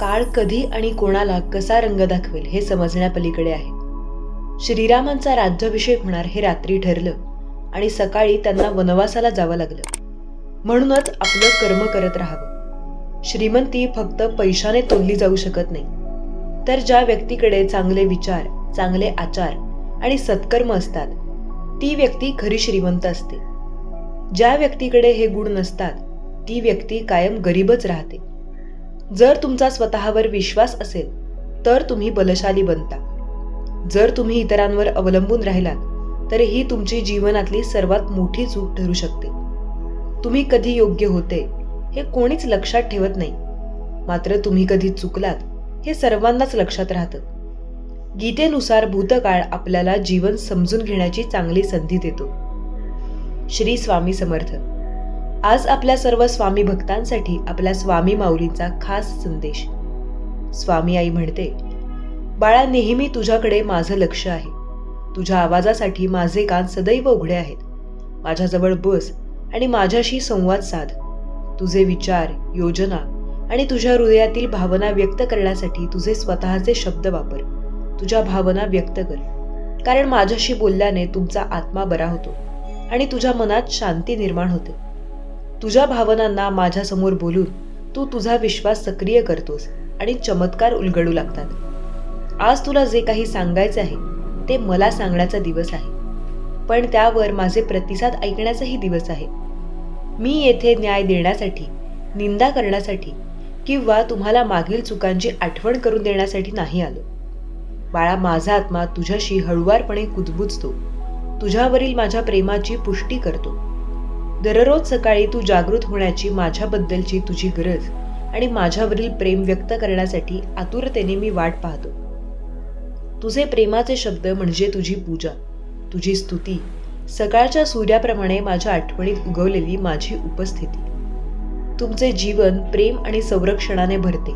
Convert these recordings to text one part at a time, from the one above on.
काळ कधी आणि कोणाला कसा रंग दाखवेल हे समजण्यापलीकडे आहे. श्रीरामांचा राज्याभिषेक होणार हे रात्री ठरलं आणि सकाळी त्यांना वनवासाला जावं लागलं. म्हणूनच आपलं कर्म करत राहावं. श्रीमंती फक्त पैशाने तोलली जाऊ शकत नाही. तर ज्या व्यक्तीकडे चांगले विचार चांगले आचार आणि सत्कर्म असतात ती व्यक्ती खरी श्रीमंत असते. ज्या व्यक्तीकडे हे गुण नसतात ती व्यक्ती कायम गरीबच राहते. जर तुमचा स्वतःवर विश्वास असेल तर तुम्ही बलशाली बनता. जर तुम्ही इतरांवर अवलंबून राहिलात तर ही तुमची जीवनातली सर्वात मोठी चूक ठरू शकते. तुम्ही कधी योग्य होते हे कोणीच लक्षात ठेवत नाही. मात्र तुम्ही कधी चुकलात हे सर्वांनाच लक्षात राहतं. गीतेनुसार भूतकाळ आपल्याला जीवन समजून घेण्याची चांगली संधी देतो. श्री स्वामी समर्थ. आज आपल्या सर्व स्वामी भक्तांसाठी आपल्या स्वामी माऊलींचा खास संदेश. स्वामी आई म्हणते बाळा नेहमी तुझ्याकडे माझं लक्ष आहे. तुझ्या आवाजासाठी माझे कान सदैव उघडे आहेत. माझ्याजवळ बस आणि माझ्याशी संवाद साध. तुझे विचार योजना आणि तुझ्या हृदयातील भावना व्यक्त करण्यासाठी तुझे स्वतःचे शब्द वापर. तुझ्या भावना व्यक्त कर. कारण माझ्याशी बोलल्याने तुमचा आत्मा बरा होतो आणि तुझ्या मनात शांती निर्माण होते. तुझ्या भावनांना माझ्यासमोर बोलून तू तुझा विश्वास सक्रिय करतोस आणि चमत्कार उलगडू लागतात. आज तुला जे काही सांगायचे आहे ते मला सांगण्याचा दिवस आहे. पण त्यावर माझे प्रतिसाद ऐकण्याचाही दिवस आहे. मी येथे न्याय देण्यासाठी निंदा करण्यासाठी किंवा तुम्हाला मागील चुकांची आठवण करून देण्यासाठी नाही आलो. बाळा माझा आत्मा तुझ्याशी हळुवारपणे कुजबुजतो. तुझ्यावरील माझ्या प्रेमाची पुष्टी करतो. दररोज सकाळी तू जागृत होण्याची माझ्याबद्दलची तुझी गरज आणि माझ्यावरील प्रेम व्यक्त करण्यासाठी आतुरतेने मी वाट पाहतो. तुझे प्रेमाचे शब्द म्हणजे तुझी पूजा तुझी स्तुती सकाळच्या सूर्याप्रमाणे माझ्या आठवणीत उगवलेली माझी उपस्थिती. तुमचे जीवन प्रेम आणि संरक्षणाने भरते.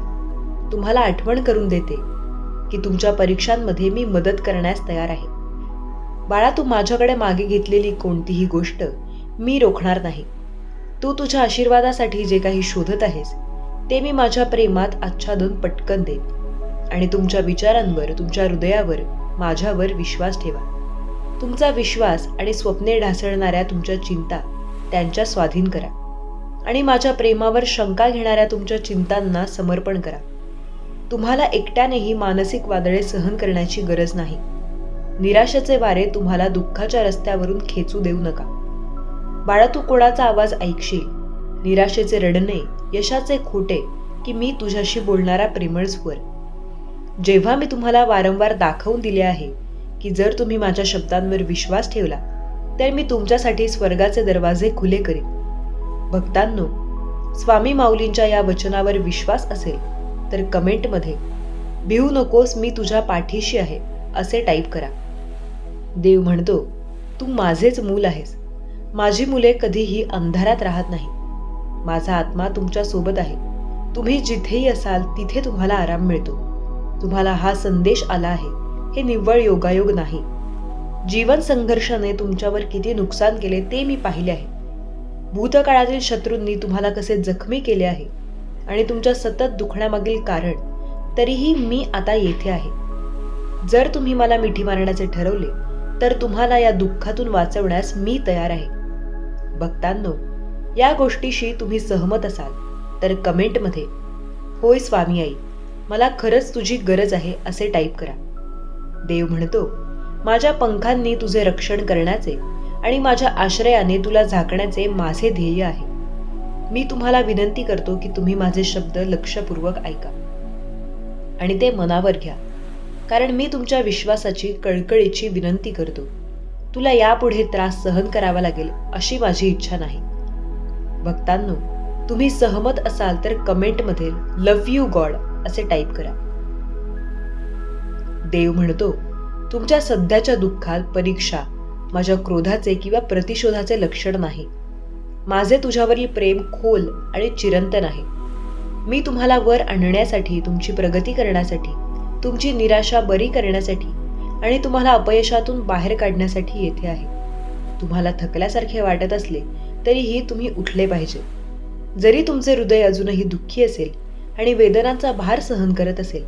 तुम्हाला आठवण करून देते की तुमच्या परीक्षांमध्ये मी मदत करण्यास तयार आहे. बाळा तू माझ्याकडे मागे घेतलेली कोणतीही गोष्ट मी रोखणार नाही. तू तुझ्या आशीर्वादासाठी जे काही शोधत आहेस ते मी माझ्या प्रेमात आच्छादून पटकन देईन. आणि तुमच्या विचारांवर तुमच्या हृदयावर माझ्यावर विश्वास ठेवा. तुमचा विश्वास आणि स्वप्ने ढासळणाऱ्या तुमच्या चिंता त्यांच्या स्वाधीन करा. आणि माझ्या प्रेमावर शंका घेणाऱ्या तुमच्या चिंतांना समर्पण करा. तुम्हाला एकट्यानेही मानसिक वादळे सहन करण्याची गरज नाही. निराशेचे वारे तुम्हाला दुःखाच्या रस्त्यावरून खेचू देऊ नका. बाळा तू कोणाचा आवाज ऐकशील? निराशेचे रडणे यशाचे खोटे की मी तुझ्याशी बोलणारा प्रेमळ स्वर? जेव्हा मी तुम्हाला वारंवार दाखवून दिले आहे की जर तुम्ही माझ्या शब्दांवर विश्वास ठेवला तर मी तुमच्यासाठी स्वर्गाचे दरवाजे खुले करेन. भक्तांनो स्वामी माऊलींच्या या वचनावर विश्वास असेल तर कमेंटमध्ये भिवू नकोस मी तुझ्या पाठीशी आहे असे टाईप करा. देव म्हणतो तू माझेच मूल आहेस. माझी मुले कधीही अंधारात राहत नाही माझा आत्मा तुमच्यासोबत आहे. तुम्ही जिथेही असाल तिथे तुम्हाला आराम मिळतो. तुम्हाला हा संदेश आला आहे. हे निव्वळ योगायोग नाही. जीवन संघर्षाने तुमच्यावर किती नुकसान केले ते मी पाहिले आहे. भूतकाळातील शत्रूंनी तुम्हाला कसे जखमी केले आहे आणि तुमच्या सतत दुखण्यामागील कारण तरीही मी आता येथे आहे. जर तुम्ही मला मिठी मारण्याचे ठरवले तर तुम्हाला या दुःखातून वाचवण्यास मी तयार आहे. भक्तांनो या गोष्टीशी तुम्ही सहमत असाल तर कमेंटमध्ये होय स्वामी आई मला खरंच तुझी गरज आहे असे टाईप करा. देव म्हणतो माझ्या पंखांनी तुझे रक्षण करण्याचे आणि माझ्या आश्रयाने तुला झाकण्याचे माझे ध्येय आहे. मी तुम्हाला विनंती करतो की तुम्ही माझे शब्द लक्षपूर्वक ऐका. आणि ते मनावर घ्या. कारण मी तुमच्या विश्वासाची कळकळीची विनंती करतो. तुला यापुढे त्रास सहन करावा लागेल अशी माझी इच्छा नाही. भक्तांनो तुम्ही सहमत असाल तर कमेंटमध्ये लव्ह यू गॉड असे टाईप करा. देव म्हणतो तुमच्या सध्याच्या दुःखात परीक्षा माझ्या क्रोधाचे किंवा प्रतिशोधाचे लक्षण नाही. माझे तुझ्यावरील प्रेम खोल आणि चिरंतन आहे मी तुम्हाला वर आणण्यासाठी तुमची प्रगती करण्यासाठी तुमची निराशा बरी करण्यासाठी आणि तुम्हाला अपयशातून बाहेर काढण्यासाठी येथे आहे. तुम्हाला थकल्यासारखे वाटत असले तरीही तुम्ही उठले पाहिजे. जरी तुमचे हृदय अजूनही दुःखी असेल आणि वेदनांचा भार सहन करत असेल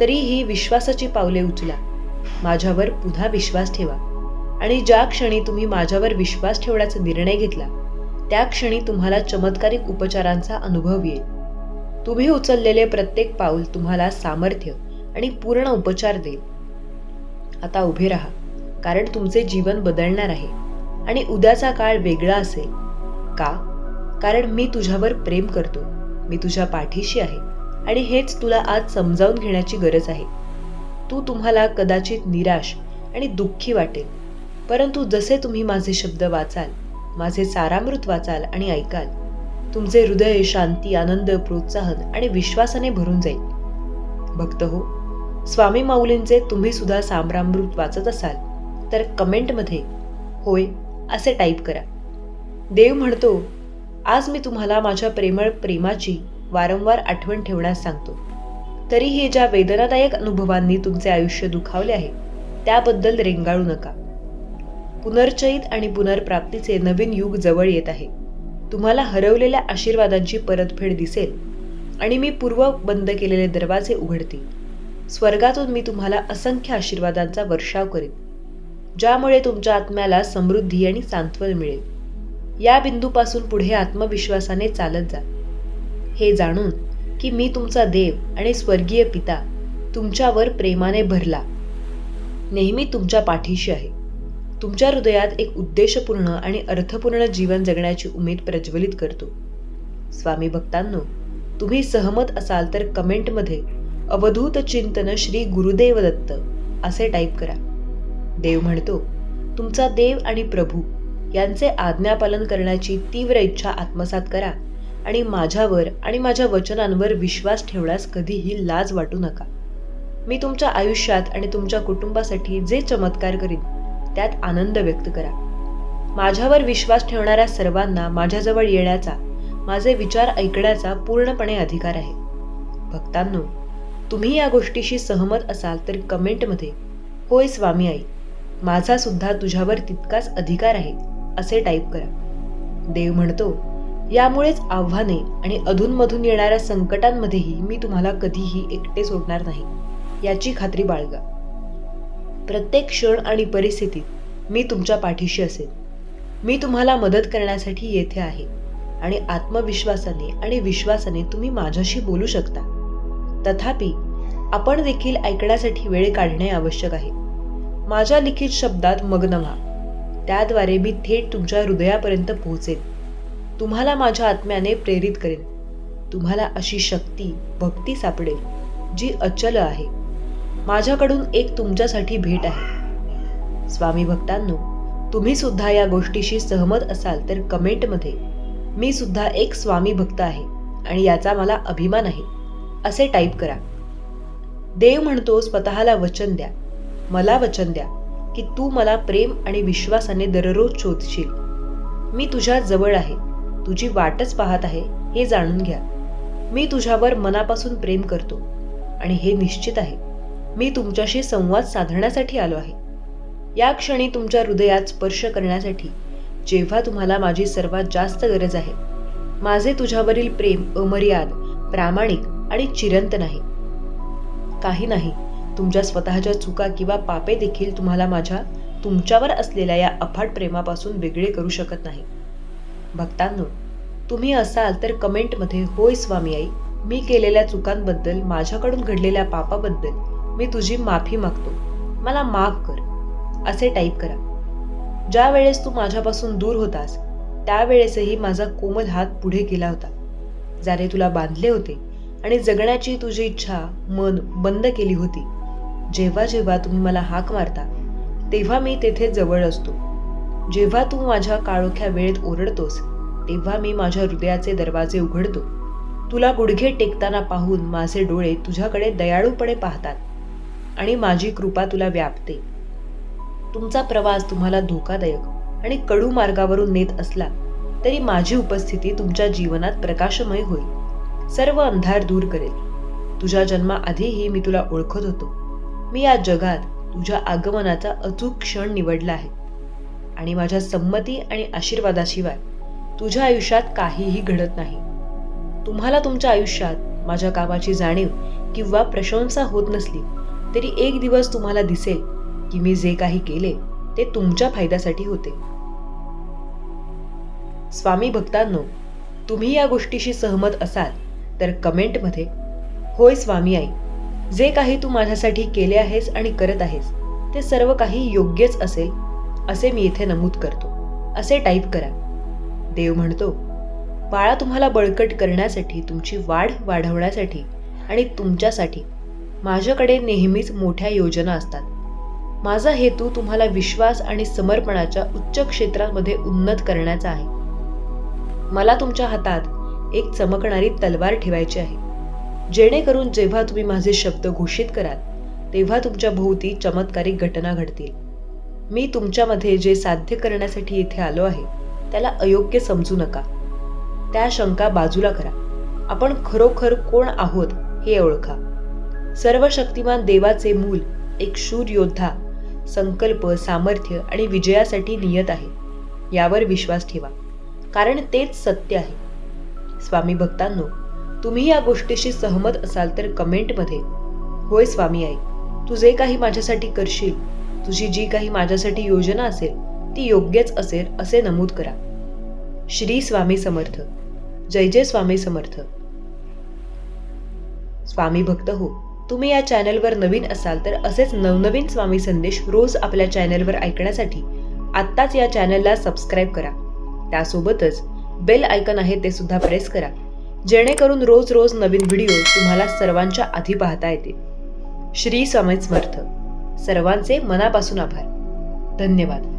तरीही विश्वासाची पावले उचला. माझ्यावर पुन्हा विश्वास ठेवा. आणि ज्या क्षणी तुम्ही माझ्यावर विश्वास ठेवण्याचा निर्णय घेतला त्या क्षणी तुम्हाला चमत्कारिक उपचारांचा अनुभव येईल. तुम्ही उचललेले प्रत्येक पाऊल तुम्हाला सामर्थ्य आणि पूर्ण उपचार देईल. आता उभे राहा कारण तुमचे जीवन बदलणार आहे आणि उद्याचा काळ वेगळा असेल. का? कारण मी तुझ्यावर प्रेम करतो मी तुझ्या पाठीशी आहे आणि हेच तुला आज समजावून घेण्याची गरज आहे. तू तुम्हाला कदाचित निराश आणि दुःखी वाटेल परंतु जसे तुम्ही माझे शब्द वाचाल माझे सारामृत वाचाल आणि ऐकाल तुमचे हृदय शांती आनंद प्रोत्साहन आणि विश्वासाने भरून जाईल. भक्त हो स्वामी माऊलींचे तुम्ही सुद्धा सामरामृत वाचत असाल तर कमेंटमध्ये होय असे टाईप करा. देव म्हणतो आज मी तुम्हाला माझ्या प्रेमळ प्रेमाची वारंवार आठवण ठेवण्यास सांगतो. तरीही ज्या वेदनादायक अनुभवांनी तुमचे आयुष्य दुखावले आहे त्याबद्दल रेंगाळू नका. पुनर्चयित आणि पुनर्प्राप्तीचे नवीन युग जवळ येत आहे. तुम्हाला हरवलेल्या आशीर्वादांची परतफेड दिसेल आणि मी पूर्व बंद केलेले दरवाजे उघडतील स्वर्गातून मी तुम्हाला असंख्य आशीर्वादांचा वर्षाव करेन ज्यामुळे तुमच्या आत्म्याला समृद्धी आणि सांत्वन मिळेल. या बिंदूपासून पुढे आत्मविश्वासाने चालत जा. हे जाणून की मी तुमचा देव आणि स्वर्गीय पिता तुमच्यावर प्रेमाने भरला. नेहमी तुमच्या पाठीशी आहे. तुमच्या हृदयात एक उद्देशपूर्ण आणि अर्थपूर्ण जीवन जगण्याची उमेद प्रज्वलित करतो. स्वामी भक्तांनो तुम्ही सहमत असाल तर कमेंटमध्ये अवधूत चिंतन श्री गुरुदेव दत्त असे टाईप करा. देव म्हणतो तुमचा देव आणि प्रभू यांचे आज्ञापालन करण्याची तीव्र इच्छा आत्मसात करा आणि माझ्यावर आणि माझ्या वचनांवर विश्वास ठेवण्यास कधीही लाज वाटू नका. मी तुमच्या आयुष्यात आणि तुमच्या कुटुंबासाठी जे चमत्कार करीन त्यात आनंद व्यक्त करा. माझ्यावर विश्वास ठेवणाऱ्या सर्वांना माझ्याजवळ येण्याचा माझे विचार ऐकण्याचा पूर्णपणे अधिकार आहे. भक्तांनो तुम्ही या गोष्टीशी सहमत असाल तर कमेंटमध्ये होय स्वामी आई माझा सुद्धा तुझ्यावर तितकाच अधिकार आहे असे टाईप करा. देव म्हणतो यामुळेच आव्हाने आणि अधूनमधून येणाऱ्या संकटांमध्येही मी तुम्हाला कधीही एकटे सोडणार नाही याची खात्री बाळगा. प्रत्येक क्षण आणि परिस्थितीत मी तुमच्या पाठीशी असेल मी तुम्हाला मदत करण्यासाठी येथे आहे आणि आत्मविश्वासाने आणि विश्वासाने तुम्ही माझ्याशी बोलू शकता. तथापि आपण देखील ऐकण्यासाठी वेळ काढणे आवश्यक आहे. माझ्या लिखित शब्दात मग्न व्हा त्याद्वारे मी थेट तुमच्या हृदयापर्यंत पोहोचेन. तुम्हाला माझ्या आत्म्याने प्रेरित करेन. तुम्हाला अशी शक्ती भक्ती सापडेल जी अचल आहे. माझ्याकडून एक तुमच्यासाठी भेट आहे. स्वामी भक्तांनो तुम्ही सुद्धा या गोष्टीशी सहमत असाल तर कमेंटमध्ये मी सुद्धा एक स्वामी भक्त आहे आणि याचा मला अभिमान आहे. असे टाईप करा. देव म्हणतो स्वतःला वचन द्या. मला वचन द्या की तू मला प्रेम आणि विश्वासाने दररोज शोधशील. मी तुझ्या जवळ आहे. तुझी वाटच पाहत आहे हे जाणून घ्या. मी तुझ्यावर मनापासून प्रेम करतो आणि हे निश्चित आहे. मी तुमच्याशी संवाद साधण्यासाठी आलो आहे. या क्षणी तुमच्या हृदयात स्पर्श करण्यासाठी जेव्हा तुम्हाला माझी सर्वात जास्त गरज आहे. माझे तुझ्यावरील प्रेम अमर्याद प्रामाणिक आणि चिरंत नाही. काही नाही तुमच्या स्वतःच्या चुका किंवा पापे देखील तुम्हाला माझ्या तुमच्यावर असलेल्या या अफाट प्रेमापासून वेगळे करू शकत नाही. भक्तांनो तुम्ही असाल तर कमेंटमध्ये होय स्वामी आई मी केलेल्या चुकांबद्दल माझ्याकडून घडलेल्या पापाबद्दल मी तुझी माफी मागतो. मला माफ कर. असे टाईप करा. ज्या वेळेस तू माझ्यापासून दूर होतास त्यावेळेसही माझा कोमल हात पुढे गेला होता. ज्याने तुला बांधले होते आणि जगण्याची तुझी इच्छा मन बंद केली होती. जेव्हा जेव्हा तुम्ही मला हाक मारता तेव्हा मी तेथे जवळ असतो. जेव्हा तू माझ्या काळोख्या वेळेत ओरडतोस तेव्हा मी माझ्या हृदयाचे दरवाजे उघडतो. तुला गुडघे टेकताना पाहून माझे डोळे तुझ्याकडे दयाळूपणे पाहतात आणि माझी कृपा तुला व्यापते. तुमचा प्रवास तुम्हाला धोकादायक आणि कडू मार्गावरून नेत असला तरी माझी उपस्थिती तुमच्या जीवनात प्रकाशमय होईल. सर्व अंधार दूर करेल. तुझ्या जन्माआधीही मी तुला ओळखत होतो. मी या जगात तुझ्या आगमनाचा अचूक क्षण निवडला आहे. आणि माझ्या संमती आणि आशीर्वादाशिवाय तुझ्या आयुष्यात काहीही घडत नाही. तुम्हाला तुमच्या आयुष्यात माझ्या कामाची जाणीव किंवा प्रशंसा होत नसली तरी एक दिवस तुम्हाला दिसेल की मी जे काही केले ते तुमच्या फायद्यासाठी होते. स्वामी भक्तांनो तुम्ही या गोष्टीशी सहमत असाल तर कमेंटमध्ये होय स्वामी आई जे काही तू माझ्यासाठी केले आहेस आणि करत आहेस ते सर्व काही योग्यच असेल असे मी इथे नमूद करतो. असे टाईप करा. देव म्हणतो बाळा तुम्हाला बळकट करण्यासाठी तुमची वाढ वाढवण्यासाठी आणि तुमच्यासाठी माझ्याकडे नेहमीच मोठ्या योजना असतात. माझा हेतू तुम्हाला विश्वास आणि समर्पणाच्या उच्च क्षेत्रामध्ये उन्नत करण्याचा आहे. मला तुमच्या हातात एक चमकणारी तलवार ठेवायची आहे. जेणेकरून जेव्हा तुम्ही माझे शब्द घोषित कराल तेव्हा तुमच्या भोवती चमत्कारिक घटना घडतील. मी तुमच्यामध्ये जे साध्य करण्यासाठी इथे आलो आहे त्याला अयोग्य समजू नका. त्या शंका बाजूला करा. आपण खरोखर कोण आहोत हे ओळखा. सर्व शक्तिमान देवाचे मूल एक शूर योद्धा संकल्प सामर्थ्य आणि विजयासाठी नियत आहे. यावर विश्वास ठेवा. कारण तेच सत्य आहे. स्वामी भक्तांनो तुम्ही या गोष्टीशी सहमत असाल तर कमेंटमध्ये होय स्वामी आई तू जे काही माझ्यासाठी करशील तुझी जी काही माझ्यासाठी योजना असेल ती योग्यच असेल असे नमूद करा. श्री स्वामी समर्थ. जय जय स्वामी समर्थ. स्वामी भक्त हो तुम्ही या चॅनलवर नवीन असाल तर असेच नवनवीन स्वामी संदेश रोज आपल्या चॅनलवर ऐकण्यासाठी आत्ताच या चॅनलला सबस्क्राईब करा. त्यासोबतच बेल आयकन आहे ते सुद्धा प्रेस करा. जेणेकरून रोज रोज नवीन व्हिडिओ तुम्हाला सर्वांच्या आधी पाहता येतील. श्री स्वामी समर्थ. सर्वांचे मनापासून आभार. धन्यवाद.